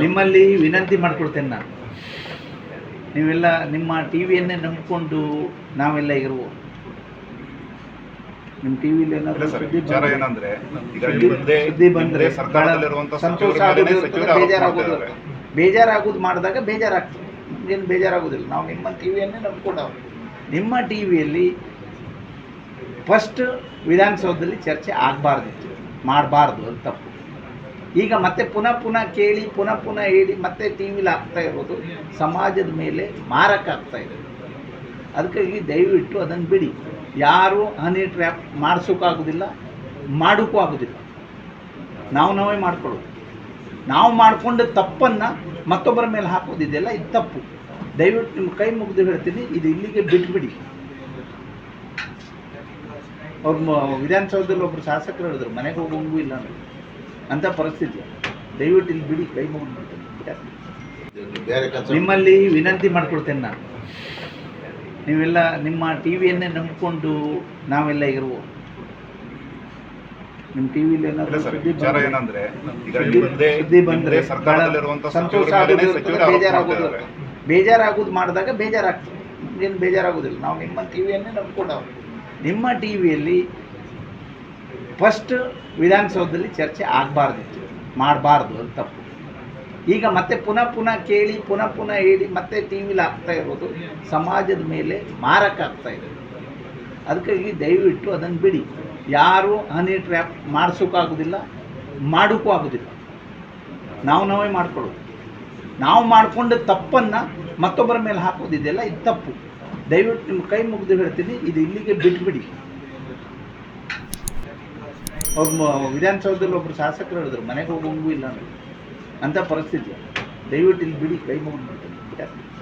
ನಿಮ್ಮಲ್ಲಿ ವಿನಂತಿ ಮಾಡ್ಕೊಳ್ತೇನೆ ನಾನು. ನೀವೆಲ್ಲ ನಿಮ್ಮ ಟಿ ವಿಯನ್ನೇ ನಂಬಿಕೊಂಡು ನಾವೆಲ್ಲ ಇರುವ? ನಿಮ್ಮ ಟಿ ವಿಲಿ ಇಲ್ಲ ಸುದ್ದಿ ಬಂದ್ರೆ- ಏನಂದ್ರೆ ಈಗ ಸುದ್ದಿ- ಬಂದ್ರೆ ಸಂತೋಷ ಬೇಜಾರಾಗೋದು. ಬೇಜಾರಾಗೋದು ಮಾಡಿದಾಗ ಬೇಜಾರಾಗ್ತದೆ. ಏನು ಬೇಜಾರಾಗುದಿಲ್ಲ. ನಾವು ನಿಮ್ಮ ಟಿ ವಿಯನ್ನೇ ನಂಬ್ಕೊಂಡವು ನಿಮ್ಮ ಟಿ ವಿಯಲ್ಲಿ ಫಸ್ಟ್ ವಿಧಾನಸೌಧದಲ್ಲಿ ಚರ್ಚೆ ಆಗಬಾರ್ದಿತ್ತು. ಮಾಡಬಾರ್ದು ಅದು ತಪ್ಪು ಈಗ ಮತ್ತೆ ಪುನಃ ಪುನಃ ಕೇಳಿ, ಪುನಃ ಪುನಃ ಹೇಳಿ ಮತ್ತೆ ಟಿ ವಿಲಿ ಆಗ್ತಾ ಇರೋದು ಸಮಾಜದ ಮೇಲೆ ಮಾರಕ ಆಗ್ತಾ ಇದೆ. ಅದಕ್ಕಾಗಿ ದಯವಿಟ್ಟು ಅದನ್ನು ಬಿಡಿ. ಯಾರು ಹನಿ ಟ್ರ್ಯಾಪ್ ಮಾಡಿಸೋಕ್ಕಾಗೋದಿಲ್ಲ ಮಾಡೋಕ್ಕೂ ಆಗೋದಿಲ್ಲ. ನಾವು ನಾವೇ ಮಾಡ್ಕೊಳ್ಳೋದು. ನಾವು ಮಾಡಿಕೊಂಡ ತಪ್ಪನ್ನು ಮತ್ತೊಬ್ಬರ ಮೇಲೆ ಹಾಕೋದಿದೆಯಲ್ಲ ಇದು ತಪ್ಪು. ದಯವಿಟ್ಟು ನಿಮ್ಮ ಕೈ ಮುಗಿದು ಹೇಳ್ತೀನಿ, ಇದು ಇಲ್ಲಿಗೆ ಬಿಟ್ಬಿಡಿ. ಅವ್ರು ವಿಧಾನಸೌಧದಲ್ಲಿ ಒಬ್ಬರು ಶಾಸಕರು ಹೇಳಿದ್ರು, ಮನೆಗೆ ಹೋಗೋಂಗೂ ಇಲ್ಲ ಅನ್ನೋದು ಅಂಥ ಪರಿಸ್ಥಿತಿ. ದಯವಿಟ್ಟು ಇಲ್ಲಿ ಬಿಡಿ ಕೈ ಮುಗಿದು ಬಿಡ್ತೀನಿ. ಬೇರೆ ಕೆಲಸ ನಿಮ್ಮಲ್ಲಿ ವಿನಂತಿ ಮಾಡ್ಕೊಳ್ತೇನೆ ನಾನು. ನೀವೆಲ್ಲ ನಿಮ್ಮ ಟಿ ವಿಯನ್ನೇ ನಂಬಿಕೊಂಡು ನಾವೆಲ್ಲ ಇರುವ? ನಿಮ್ಮ ಟಿ ವಿಲಿ ಏನಾದರೂ ಸುದ್ದಿ ಬಂದ್ರೆ- ಸಂತೋಷ ಬೇಜಾರಾಗೋದು ಬೇಜಾರಾಗೋದು ಮಾಡಿದಾಗ ಬೇಜಾರಾಗ್ತದೆ. ಏನು ಬೇಜಾರಾಗೋದಿಲ್ಲ. ನಾವು ನಿಮ್ಮ ಟಿ ವಿಯನ್ನೇ ನಿಮ್ಮ ಟಿ ವಿಯಲ್ಲಿ ಫಸ್ಟ್ ವಿಧಾನಸೌಧದಲ್ಲಿ ಚರ್ಚೆ ಆಗಬಾರ್ದಿತ್ತು ಮಾಡಬಾರ್ದು ಅಂತ ತಪ್ಪು. ಈಗ ಮತ್ತೆ ಪುನಃ ಪುನಃ ಕೇಳಿ, ಪುನಃ ಪುನಃ ಹೇಳಿ ಮತ್ತೆ ಟಿ ವಿಲಿ ಆಗ್ತಾ ಇರೋದು ಸಮಾಜದ ಮೇಲೆ ಮಾರಕ ಆಗ್ತಾ ಇದೆ. ಅದಕ್ಕಾಗಿ ದಯವಿಟ್ಟು ಅದನ್ನು ಬಿಡಿ. ಯಾರು ಹನಿ ಟ್ರ್ಯಾಪ್ ಮಾಡಿಸೋಕ್ಕಾಗೋದಿಲ್ಲ ಮಾಡೋಕ್ಕೂ ಆಗೋದಿಲ್ಲ. ನಾವು ನಾವೇ ಮಾಡ್ಕೊಳ್ಳೋದು. ನಾವು ಮಾಡಿಕೊಂಡ ತಪ್ಪನ್ನು ಮತ್ತೊಬ್ಬರ ಮೇಲೆ ಹಾಕೋದಿದೆಯಲ್ಲ ಇದು ತಪ್ಪು. ದಯವಿಟ್ಟು ನಿಮ್ಮ ಕೈ ಮುಗಿದು ಹೇಳ್ತೀನಿ, ಇದು ಇಲ್ಲಿಗೆ ಬಿಟ್ಬಿಡಿ. ವಿಧಾನಸೌಧದಲ್ಲಿ ಒಬ್ಬರು ಶಾಸಕರು ಹೇಳಿದ್ರು, ಮನೆಗೆ ಹೋಗೋಂಗೂ ಇಲ್ಲ ಅಂತ. ಪರಿಸ್ಥಿತಿ. ದಯವಿಟ್ಟು ಇಲ್ಲಿ ಬಿಡಿ, ಕೈ ಮುಗಿದು ಬಿಡ್ತೀನಿ